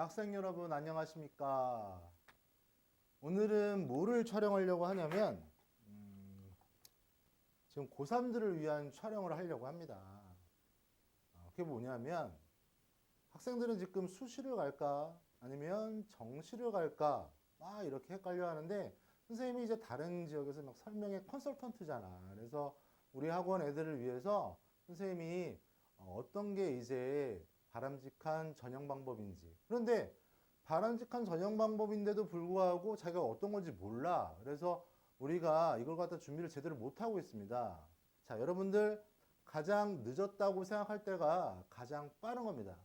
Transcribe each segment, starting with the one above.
자, 학생 여러분 안녕하십니까? 오늘은 뭐를 촬영하려고 하냐면 음, 지금 고3들을 위한 촬영을 하려고 합니다. 어, 그게 뭐냐면 학생들은 지금 수시를 갈까 아니면 정시를 갈까 막 이렇게 헷갈려 하는데 선생님이 이제 다른 지역에서 막 설명의 컨설턴트잖아. 그래서 우리 학원 애들을 위해서 선생님이 어, 어떤 게 이제 바람직한 전형 방법인지. 그런데 바람직한 전형 방법인데도 불구하고 자기가 어떤 건지 몰라. 그래서 우리가 이걸 갖다 준비를 제대로 못 하고 있습니다. 자, 여러분들 가장 늦었다고 생각할 때가 가장 빠른 겁니다.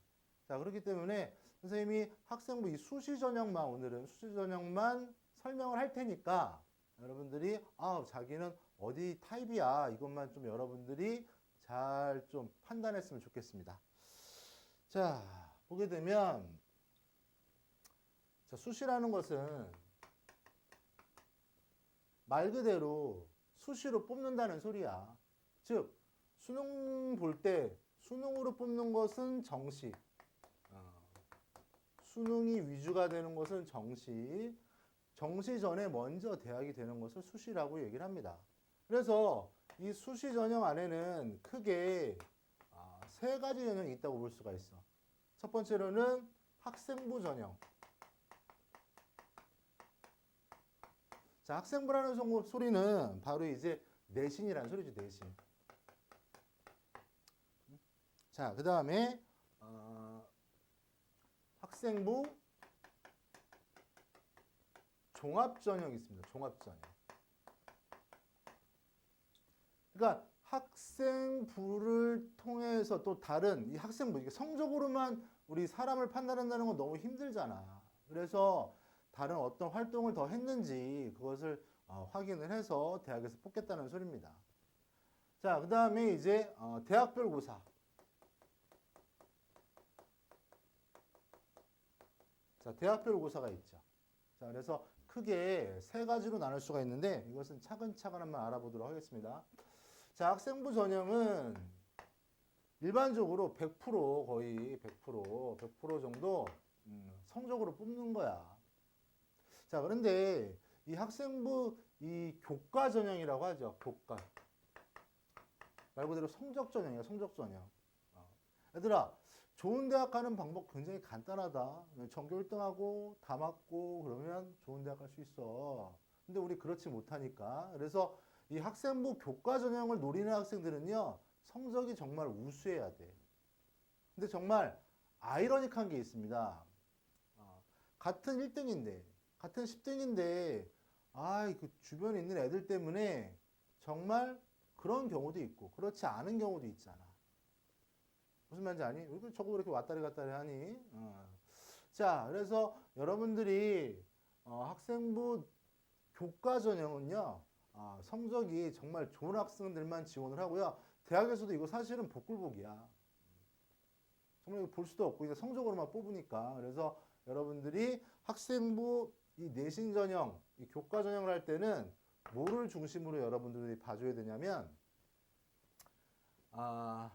자, 그렇기 때문에 선생님이 학생부 이 수시 전형만 오늘은 수시 전형만 설명을 할 테니까 여러분들이 아, 자기는 어디 타입이야. 이것만 좀 여러분들이 잘 좀 판단했으면 좋겠습니다. 자, 보게 되면 자, 수시라는 것은 말 그대로 수시로 뽑는다는 소리야. 즉, 수능 볼 때 수능으로 뽑는 것은 정시. 어, 수능이 위주가 되는 것은 정시. 정시 전에 먼저 대학이 되는 것을 수시라고 얘기를 합니다. 그래서 이 수시 전형 안에는 크게 아, 세 가지 전형이 있다고 볼 수가 있어. 첫 번째로는 학생부 전형. 자, 학생부라는 소- 소리는 바로 이제 내신이라는 소리죠, 내신. 자, 그 다음에 어, 학생부 종합 전형이 있습니다. 종합 전형. 그러니까 학생부를 통해서 또 다른 이 학생부 성적으로만 우리 사람을 판단한다는 건 너무 힘들잖아. 그래서 다른 어떤 활동을 더 했는지 그것을 어, 확인을 해서 대학에서 뽑겠다는 소리입니다. 자, 그 다음에 이제 어, 대학별 고사. 자, 대학별 고사가 있죠. 자, 그래서 크게 세 가지로 나눌 수가 있는데 이것은 차근차근 한번 알아보도록 하겠습니다. 자, 학생부 전형은 일반적으로 100% 거의 100% 100% 정도 음, 성적으로 뽑는 거야. 자, 그런데 이 학생부 이 교과 전형이라고 하죠. 교과. 말 그대로 성적 전형이야, 성적 전형. 어. 얘들아, 좋은 대학 가는 방법 굉장히 간단하다. 전교 1등하고 다 맞고 그러면 좋은 대학 갈 수 있어. 근데 우리 그렇지 못하니까. 그래서 이 학생부 교과 전형을 노리는 학생들은요, 성적이 정말 우수해야 돼. 근데 정말 아이러니한 게 있습니다. 어, 같은 1등인데, 같은 10등인데, 아, 그 주변에 있는 애들 때문에 정말 그런 경우도 있고, 그렇지 않은 경우도 있잖아. 무슨 말인지 아니? 왜 저거 그렇게 왔다리 갔다리 하니? 어. 자, 그래서 여러분들이 어, 학생부 교과 전형은요, 아, 성적이 정말 좋은 학생들만 지원을 하고요. 대학에서도 이거 사실은 복불복이야. 정말 이거 볼 수도 없고 이제 성적으로만 뽑으니까. 그래서 여러분들이 학생부 이 내신 전형, 이 교과 전형을 할 때는 뭐를 중심으로 여러분들이 봐줘야 되냐면 아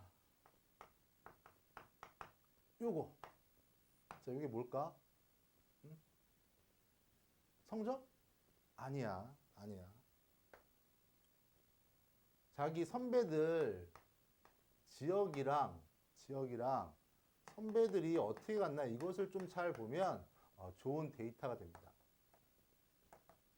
요거 자 이게 뭘까? 응? 성적? 아니야 아니야 자기 선배들 지역이랑 지역이랑 선배들이 어떻게 갔나 이것을 좀 잘 보면 어, 좋은 데이터가 됩니다.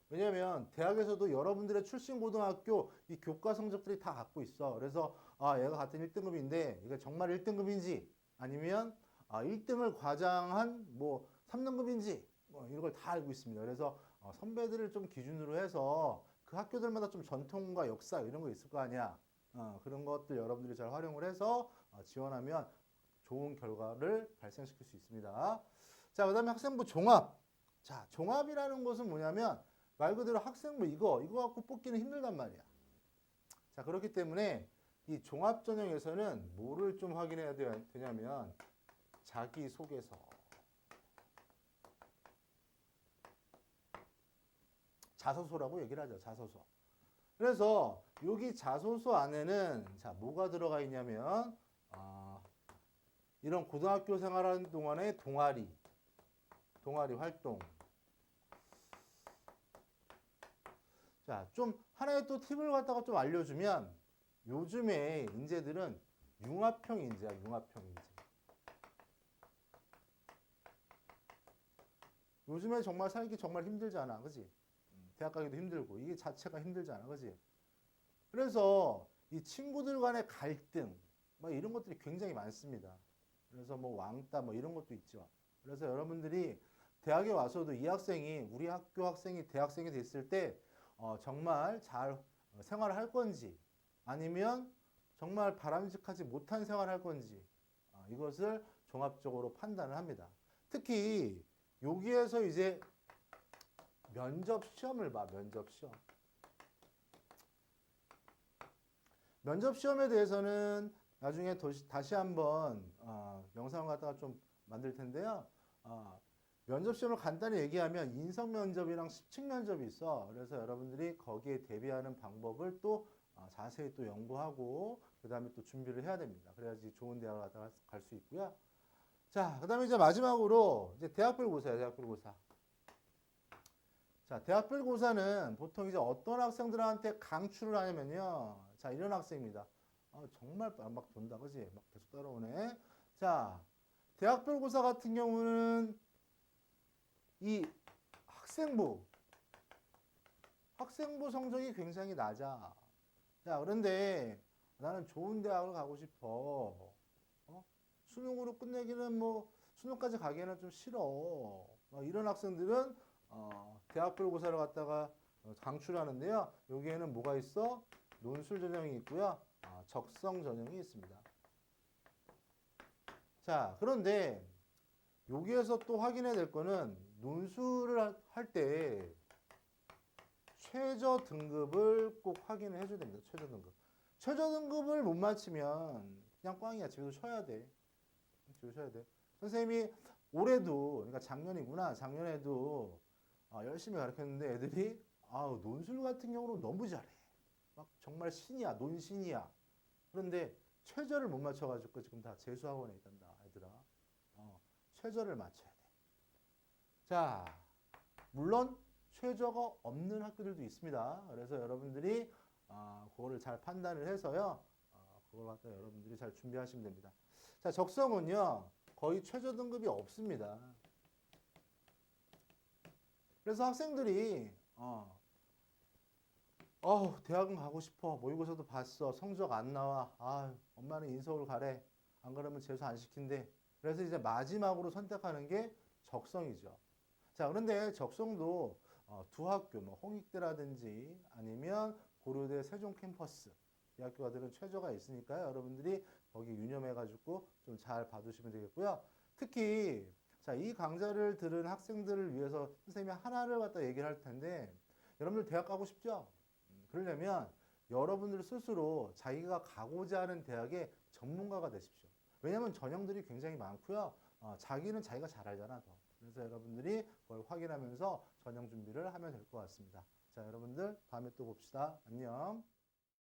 왜냐하면 대학에서도 여러분들의 출신 고등학교 이 교과 성적들이 다 갖고 있어. 그래서 아 얘가 같은 1등급인데 이게 정말 1등급인지 아니면 아 1등을 과장한 뭐 3등급인지 뭐 이런 걸 다 알고 있습니다. 그래서 어, 선배들을 좀 기준으로 해서 그 학교들마다 좀 전통과 역사 이런 거 있을 거 아니야. 어, 그런 것들 여러분들이 잘 활용을 해서 어, 지원하면 좋은 결과를 발생시킬 수 있습니다. 자, 그 다음에 학생부 종합. 자, 종합이라는 것은 뭐냐면 말 그대로 학생부 이거, 이거 갖고 뽑기는 힘들단 말이야. 자, 그렇기 때문에 이 종합 전형에서는 뭐를 좀 확인해야 되- 되냐면 자기소개서. 자소서라고 얘기를 하죠. 자소서. 그래서 여기 자소서 안에는 자 뭐가 들어가 있냐면 아, 이런 고등학교 생활하는 동안의 동아리, 동아리 활동. 자, 좀 하나의 또 팁을 갖다가 좀 알려주면 요즘에 인재들은 융합형 인재야, 융합형 인재. 요즘에 정말 살기 정말 힘들잖아, 그지? 대학 가기도 힘들고 이게 자체가 힘들잖아, 그지? 그래서 이 친구들 간의 갈등, 뭐 이런 것들이 굉장히 많습니다. 그래서 뭐 왕따 뭐 이런 것도 있죠. 그래서 여러분들이 대학에 와서도 이 학생이 우리 학교 학생이 대학생이 됐을 때 어, 정말 잘 생활을 할 건지 아니면 정말 바람직하지 못한 생활을 할 건지 어, 이것을 종합적으로 판단을 합니다. 특히 여기에서 이제 면접 시험을 봐 면접 시험. 면접 시험에 대해서는 나중에 도시- 다시 한번 어, 영상을 갖다가 좀 만들 텐데요. 어, 면접 시험을 간단히 얘기하면 인성 면접이랑 실측 면접이 있어. 그래서 여러분들이 거기에 대비하는 방법을 또 어, 자세히 또 연구하고 그 다음에 또 준비를 해야 됩니다. 그래야지 좋은 대학을 갖다가 갈 수 있고요. 자, 그 다음에 이제 마지막으로 이제 대학별 고사예요. 대학별 고사. 자, 대학별 고사는 보통 이제 어떤 학생들한테 강추를 하냐면요. 자, 이런 학생입니다. 아, 정말 막 돈다, 그지? 막 계속 따라오네. 자, 대학별 고사 같은 경우는 이 학생부, 학생부 성적이 굉장히 낮아. 자, 그런데 나는 좋은 대학을 가고 싶어. 어? 수능으로 끝내기는 뭐, 수능까지 가기에는 좀 싫어. 어, 이런 학생들은 어, 대학별 고사를 갖다가 어, 강추를 하는데요. 여기에는 뭐가 있어? 논술 전형이 있고요. 아, 적성 전형이 있습니다. 자, 그런데 여기에서 또 확인해야 될 거는 논술을 할 때 최저 등급을 꼭 확인을 해줘야 됩니다. 최저 등급. 최저 등급을 못 맞추면 그냥 꽝이야. 집에서 쉬어야 돼. 집에서 쉬어야 돼. 선생님이 올해도, 그러니까 작년이구나. 작년에도 아, 열심히 가르쳤는데 애들이 아, 논술 같은 경우는 너무 잘해. 막 정말 신이야. 논신이야. 그런데 최저를 못 맞춰가지고 지금 다 재수학원에 있단다. 애들아. 어, 최저를 맞춰야 돼. 자, 물론 최저가 없는 학교들도 있습니다. 그래서 여러분들이 아, 그거를 잘 판단을 해서요. 어, 그걸 갖다 여러분들이 잘 준비하시면 됩니다. 자, 적성은요. 거의 최저 등급이 없습니다. 그래서 학생들이 어, 어 대학은 가고 싶어. 모의고사도 봤어. 성적 안 나와. 아 엄마는 인서울 가래. 안 그러면 재수 안 시킨대. 그래서 이제 마지막으로 선택하는 게 적성이죠. 자 그런데 적성도 어, 두 학교 뭐 홍익대라든지 아니면 고려대 세종 캠퍼스 이 학교들은 최저가 있으니까요. 여러분들이 거기 유념해 가지고 좀 잘 봐두시면 되겠고요. 특히 자, 이 강좌를 들은 학생들을 위해서 선생님이 하나를 갖다 얘기를 할 텐데, 여러분들 대학 가고 싶죠? 음, 그러려면 여러분들 스스로 자기가 가고자 하는 대학의 전문가가 되십시오. 왜냐하면 전형들이 굉장히 많고요. 어, 자기는 자기가 잘 알잖아, 더. 그래서 여러분들이 그걸 확인하면서 전형 준비를 하면 될 것 같습니다. 자, 여러분들 다음에 또 봅시다. 안녕.